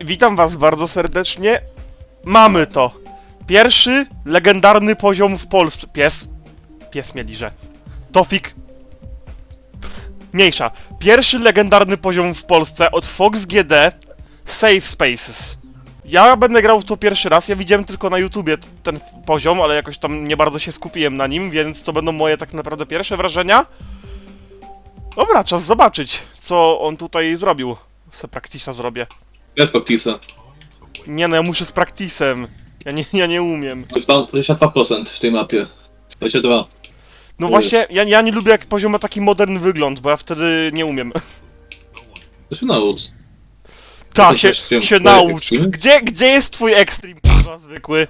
Witam was bardzo serdecznie. Mamy to. Pierwszy legendarny poziom w Polsce. Pies. Pies mnie liże. Tofik. Mniejsza. Pierwszy legendarny poziom w Polsce od Fox GD Safe Spaces. Ja będę grał w to pierwszy raz. Ja widziałem tylko na YouTubie ten poziom, ale jakoś tam nie bardzo się skupiłem na nim, więc to będą moje tak naprawdę pierwsze wrażenia. Dobra, czas zobaczyć, co on tutaj zrobił. Se praktisa zrobię. Jest Baptista. Nie no, ja muszę z praktisem. Ja nie, ja nie umiem. To jest pan 22% w tej mapie. 22. No właśnie, ja, ja nie lubię jak poziom ma taki modern wygląd, bo ja wtedy nie umiem. To się naucz. Tak, się, też się się twoje naucz. Gdzie, gdzie jest twój ekstrem, kurwa, zwykły?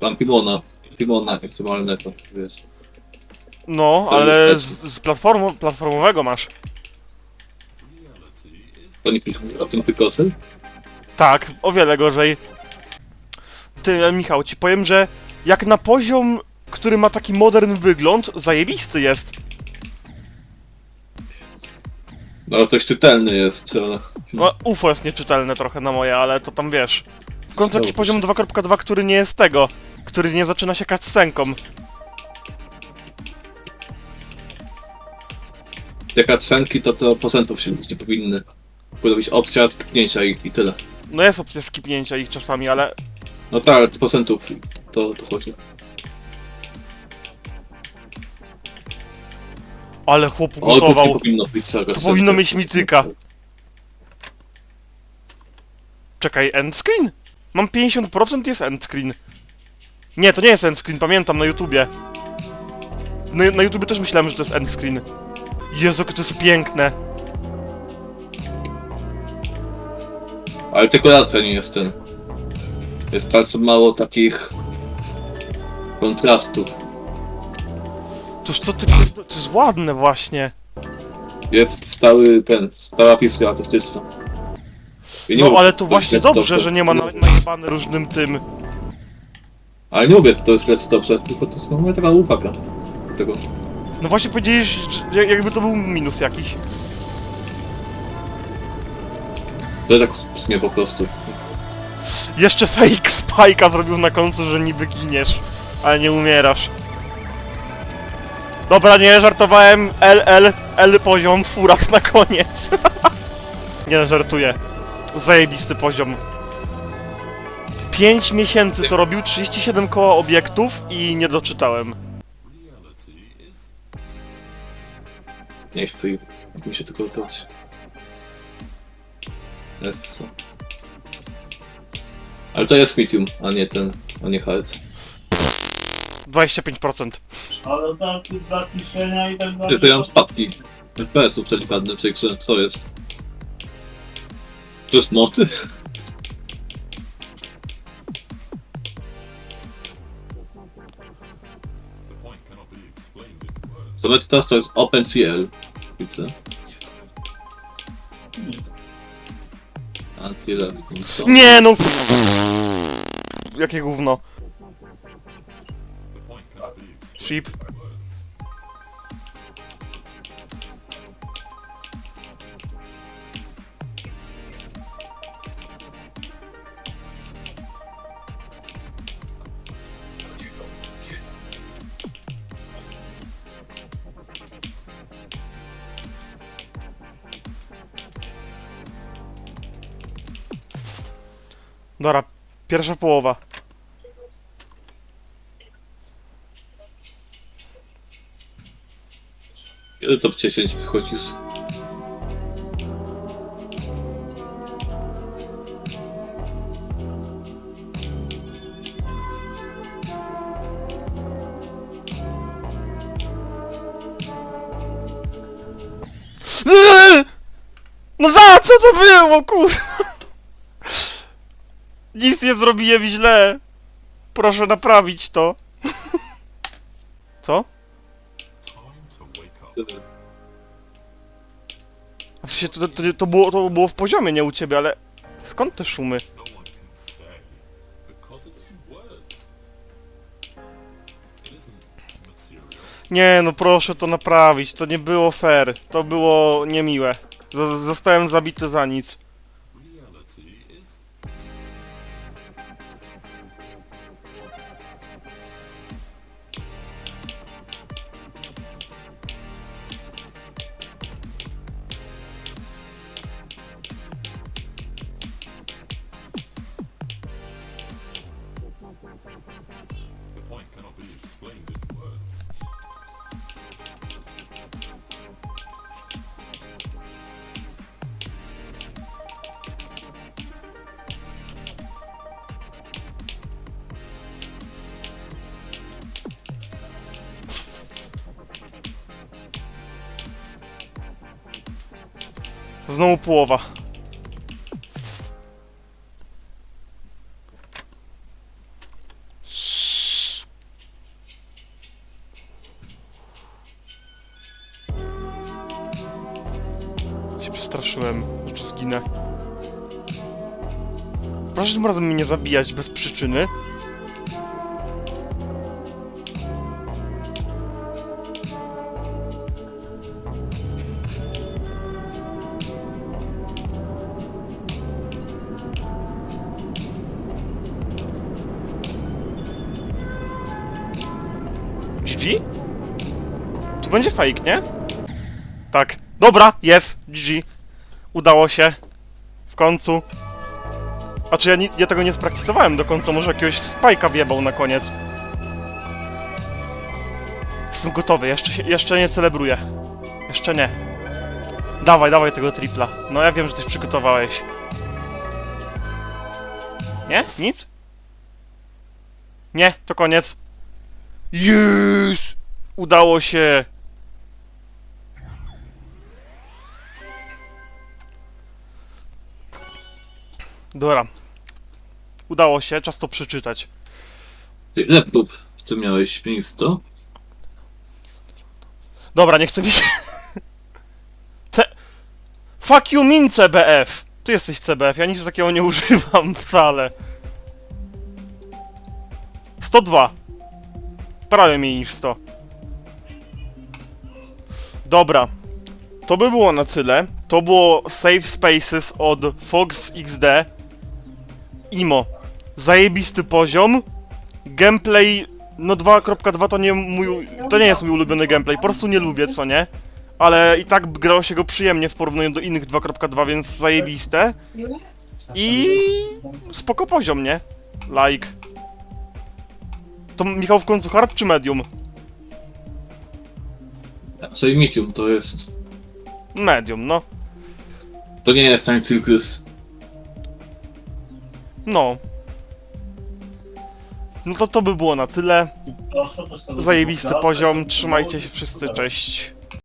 Mam Pimona. Pimona ekstremalnego, wiesz. No, To ale jest z, z platformu, platformowego masz. To nie o tym pykosy? Tak, o wiele gorzej. Ty, Michał, ci powiem, że jak na poziom, który ma taki modern wygląd, zajebisty jest. No dość czytelny jest, ale... No, UFO jest nieczytelne trochę na moje, ale to tam wiesz. W końcu jakiś poziom 2.2, który nie jest tego, który nie zaczyna się cutscenką. Te cutscenki to to procentów się nie powinny. Powinna być opcja skipnięcia ich i tyle. No jest opcja skipnięcia ich czasami, ale No tak, ale procentów to, to chodzi. ale chłop O, tu nie gotował. powinno być zaraz. To powinno mieć mityka. Czekaj, end screen? Mam 50% jest end screen. Nie, to nie jest end screen, pamiętam na YouTubie. Na, na YouTubie też myślałem, że to jest end screen. Jezu, jakie to jest piękne. Ale dekoracja nie jest ten. Jest bardzo mało takich kontrastów. Toż co ty... To jest ładne właśnie. Jest stały ten, stała wizja artystyczna. Ja nie No mówię, ale to jest właśnie dobrze, że nie ma na- najebane różnym tym. Ale nie mówię, że to jest źle, czy dobrze, tylko to jest no, taka uwaga. Tego. No właśnie powiedziałeś, że jakby to był minus jakiś. To jest tak sumie po prostu. Jeszcze fake spajka zrobił na końcu, że niby giniesz, ale nie umierasz. Dobra, nie, żartowałem. L, L, poziom, furas na koniec. nie, żartuję. Zajebisty poziom. 5 miesięcy to robił, 37 koła obiektów i nie doczytałem. Nie chcę mi się tylko udać. Jest co. Ale to jest medium, a nie ten, a nie hard. 25%. Ale tak, dla kieszenia i tak dalej. Ja to ja mam spadki FPS-ów delikatne w tej grze, co jest? To jest moty? To nawet teraz to jest OpenCL. Widzę. Anti-Lag. co? Nie no! Jakie gówno. Sheep. Dobra, pierwsza połowa. Kiedy top 10 wychodzisz? No za co to było, kur... Nic nie zrobiłem źle. Proszę naprawić to. Co? To, to, to, było, to było w poziomie, nie u ciebie, ale... Skąd te szumy? Nie, no proszę to naprawić, to nie było fair, to było niemiłe. Zostałem zabity za nic. Znowu połowa. Się przestraszyłem, że zginę. Proszę tym razem mnie nie zabijać bez przyczyny. GG? Tu będzie fake, nie? Tak. Dobra, jest. GG. Udało się. W końcu. A czy ja, ja tego nie spraktysowałem do końca? Może jakiegoś spajka wjebał na koniec. Jestem gotowy, jeszcze, jeszcze nie celebruję. Jeszcze nie. Dawaj, dawaj tego tripla. No ja wiem, że coś przygotowałeś. Nie? Nic? Nie, to koniec. Yes! Udało się! Dobra. Udało się, czas to przeczytać. Ty, prób tu miałeś? 500? Dobra, nie chcę mi się... C... Fuck you mean CBF! Ty jesteś CBF, ja nic takiego nie używam wcale. 102. Prawie mniej niż 100. Dobra. To by było na tyle. To było Save Spaces od Fox XD. Imo. Zajebisty poziom. Gameplay no 2.2 to nie mój, to nie jest mój ulubiony gameplay, po prostu nie lubię, co nie? Ale i tak grało się go przyjemnie w porównaniu do innych 2.2, więc zajebiste. I spoko poziom, nie? Like. To Michał w końcu hard czy medium? Sobie medium to jest. Medium, no. To nie jest ten cyklus. No. No to to by było na tyle. Zajebisty poziom, trzymajcie się wszyscy, cześć.